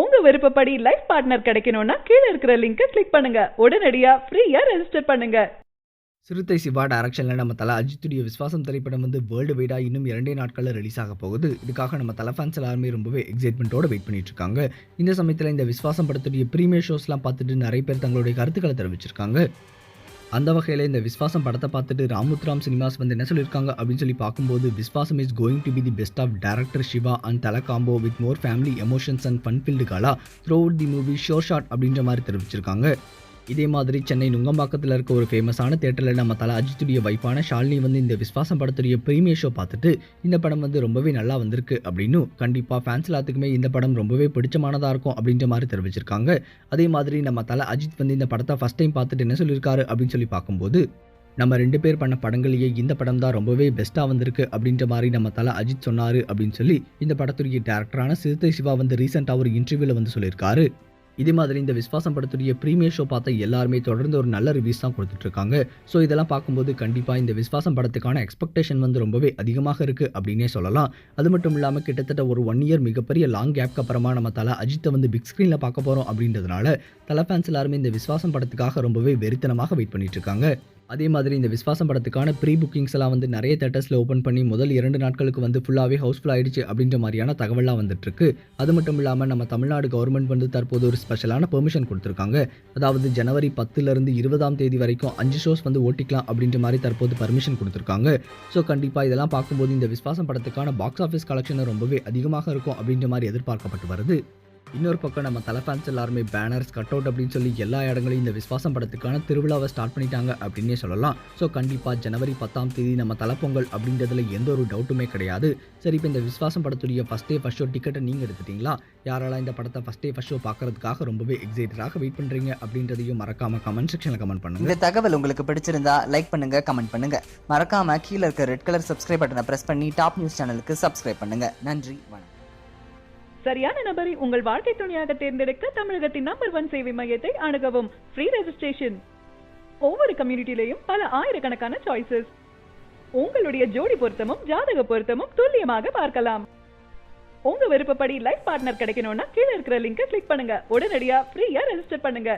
உங்க விருப்பப்படி life partner கிடைக்கணும்னா கீழே இருக்கிற லிங்கை கிளிக் பண்ணுங்க. உடனடியா ஃப்ரீயா ரெஜிஸ்டர் பண்ணுங்க. சிறுத்தை சிவா டேரக்ஷனில் நம்ம தலை அஜித்துடைய விஸ்வாசம் திரைப்படம் வந்து வேர்ல்டு வைடாக இன்னும் இரண்டே நாட்களில் ரிலீஸ் ஆக போகுது. இதுக்காக நம்ம தலை ஃபேன்ஸ் எல்லாருமே ரொம்பவே எக்ஸைட்மெண்ட்டோட வெயிட் பண்ணிட்டு இருக்காங்க இந்த சமயத்தில் இந்த விஸ்வாசம் படத்துடைய ப்ரீமியர் ஷோஸ்லாம் பார்த்துட்டு நிறைய பேர் தங்களுடைய கருத்துக்களை தெரிவிச்சிருக்காங்க. அந்த வகையில் இந்த விஸ்வாசம் படத்தை பார்த்துட்டு ராமுத்ராம் சினிமாஸ் வந்து என்ன சொல்லியிருக்காங்க அப்படின்னு சொல்லி பார்க்கும்போது Viswasam is going to be the best of director Siva and Thala combo with more family emotions and fun filled gala throughout the movie sure shot அப்படின்ற மாதிரி தெரிவிச்சிருக்காங்க. இதே மாதிரி சென்னை நுங்கம்பாக்கத்தில் இருக்க ஒரு ஃபேமஸான தேட்டரில் நம்ம தலை அஜித்துடைய வைஃபான ஷாலினி வந்து இந்த விஸ்வாசம் படத்துடைய ப்ரீமியர் ஷோ பார்த்துட்டு இந்த படம் வந்து ரொம்பவே நல்லா வந்திருக்கு அப்படின்னு கண்டிப்பாக ஃபேன்ஸ் எல்லாத்துக்குமே இந்த படம் ரொம்பவே பிடிச்சமானதாக இருக்கும் அப்படின்ற மாதிரி தெரிவிச்சிருக்காங்க. அதே மாதிரி நம்ம தலை அஜித் வந்து இந்த படத்தை ஃபஸ்ட் டைம் பார்த்துட்டு என்ன சொல்லியிருக்காரு அப்படின்னு சொல்லி பார்க்கும்போது நம்ம ரெண்டு பேர் பண்ண படங்களையே இந்த படம் தான் ரொம்பவே பெஸ்ட்டாக வந்திருக்கு அப்படின்ற மாதிரி நம்ம தலை அஜித் சொன்னார் அப்படின்னு சொல்லி இந்த படத்துடைய டேரக்டரான சிறுத்தை சிவா வந்து ரீசெண்டாக ஒரு இன்டர்வியூவில் வந்து சொல்லியிருக்காரு. இதே மாதிரி இந்த விஸ்வாசம் படத்துடைய ப்ரீமியர் ஷோ பார்த்த எல்லாருமே தொடர்ந்து ஒரு நல்ல ரிவ்யூஸ் தான் கொடுத்துட்ருக்காங்க. ஸோ இதெல்லாம் பார்க்கும்போது கண்டிப்பாக இந்த விஸ்வாசம் படத்துக்கான எக்ஸ்பெக்டேஷன் வந்து ரொம்பவே அதிகமாக இருக்குது அப்படின்னே சொல்லலாம். அது மட்டும் இல்லாமல் கிட்டத்தட்ட ஒரு ஒன் இயர் மிகப்பெரிய லாங் கேப்க்கு அப்புறமா நம்ம தலை அஜித்தை வந்து பிக் ஸ்க்ரீனில் பார்க்க போகிறோம் அப்படின்றதுனால தலை ஃபேன்ஸ் எல்லாருமே இந்த விஸ்வாசம் படத்துக்காக ரொம்பவே வெறித்தனமாக வெயிட் பண்ணிட்டு இருக்காங்க அதே மாதிரி இந்த விஸ்வாசம் படத்துக்கான ப்ரீ புக்கிங்ஸ் எல்லாம் வந்து நிறைய தேட்டர்ஸில் ஓப்பன் பண்ணி முதல் இரண்டு நாட்களுக்கு வந்து ஃபுல்லாகவே ஹவுஸ்ஃபுல் ஆயிடுச்சு அப்படின்ற மாதிரியான தகவலாக வந்துட்டுருக்கு. அது மட்டும் இல்லாமல் நம்ம தமிழ்நாடு கவர்மெண்ட் வந்து தற்போது ஒரு ஸ்பெஷலான பெர்மிஷன் கொடுத்துருக்காங்க. அதாவது ஜனவரி பத்துலேருந்து இருபதாம் தேதி வரைக்கும் அஞ்சு ஷோஸ் வந்து ஓட்டிக்கலாம் அப்படின்ற மாதிரி தற்போது பர்மிஷன் கொடுத்துருக்காங்க. ஸோ கண்டிப்பாக இதெல்லாம் பார்க்கும்போது இந்த விஸ்வாசம் படத்துக்கான பாக்ஸ் ஆஃபீஸ் கலெக்ஷன் ரொம்பவே அதிகமாக இருக்கும் அப்படின்ற மாதிரி எதிர்பார்க்கப்பட்டு வருது. இன்னொரு பக்கம் நம்ம தலை ஃபேன்ஸ் எல்லாருமே பேனர்ஸ் கட் அவுட் அப்படின்னு சொல்லி எல்லா இடங்களையும் இந்த விஸ்வாசம் படத்துக்கான திருவிழாவை ஸ்டார்ட் பண்ணிட்டாங்க அப்படின்னே சொல்லலாம். ஸோ கண்டிப்பாக ஜனவரி பத்தாம் தேதி நம்ம தலைப்பொங்கல் அப்படின்றதுல எந்த ஒரு டவுட்டுமே கிடையாது. சரி இப்போ இந்த விஸ்வாசம் படத்துடைய ஃபஸ்ட் டே ஃபஸ்ட் ஷோ டிக்கெட்டை நீங்கள் எடுத்துட்டீங்களா? யாரெல்லாம் இந்த படத்தை ஃபஸ்ட் டே ஃபஸ்ட் ஷோ பார்க்கறதுக்காக ரொம்பவே எக்ஸைட்டடாக வெயிட் பண்ணுறீங்க அப்படின்றதையும் மறக்காம கமெண்ட் செக்ஷனில் கமெண்ட் பண்ணுங்க. இந்த தகவல் உங்களுக்கு பிடிச்சிருந்தா லைக் பண்ணுங்க கமெண்ட் பண்ணுங்க. மறக்காம கீழே இருக்க ரெட் கலர் சப்ஸ்கிரைப் பட்டனை பிரஸ் பண்ணி டாப் நியூஸ் சேனலுக்கு சப்ஸ்கிரைப் பண்ணுங்க. நன்றி வணக்கம். சரியான நபரை உங்கள் வாழ்க்கை துணையாக தேர்ந்தெடுக்க தமிழகத்தின் நம்பர் ஒன் சேவை மையத்தை அணுகவும். ஃப்ரீ ரெஜிஸ்ட்ரேஷன் ஒவ்வொரு கம்யூனிட்டிலையும் பல ஆயிரக்கணக்கான சாய்ஸஸ் உங்களுடைய ஜோடி பொருத்தமும் ஜாதக பொருத்தமும் துல்லியமாக பார்க்கலாம். உங்க விருப்பப்படி லைஃப் பார்ட்னர் கிடைக்கணும்னா கீழே இருக்கிற லிங்கை கிளிக் பண்ணுங்க. உடனடியா ஃப்ரீயா ரெஜிஸ்டர் பண்ணுங்க.